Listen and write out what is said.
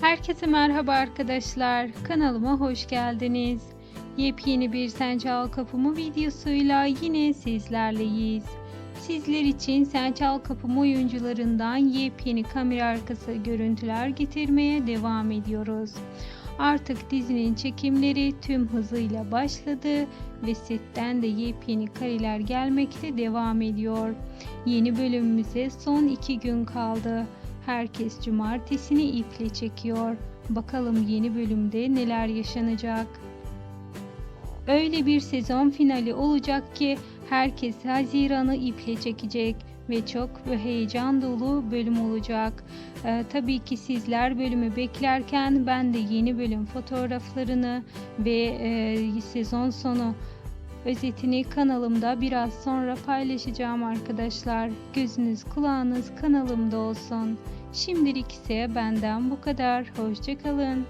Herkese merhaba arkadaşlar. Kanalıma hoş geldiniz. Yepyeni bir Sen Çal Kapımı videosuyla yine sizlerleyiz. Sizler için Sen Çal Kapımı oyuncularından yepyeni kamera arkası görüntüler getirmeye devam ediyoruz. Artık dizinin çekimleri tüm hızıyla başladı ve setten de yepyeni kareler gelmekte devam ediyor. Yeni bölümümüze son iki gün kaldı. Herkes cumartesini iple çekiyor. Bakalım yeni bölümde neler yaşanacak. Öyle bir sezon finali olacak ki herkes Haziran'ı iple çekecek ve çok ve heyecan dolu bölüm olacak. Ee, tabii ki sizler bölümü beklerken ben de yeni bölüm fotoğraflarını ve e, sezon sonu özetini kanalımda biraz sonra paylaşacağım arkadaşlar. Gözünüz kulağınız kanalımda olsun. Şimdilik ise benden bu kadar. Hoşçakalın.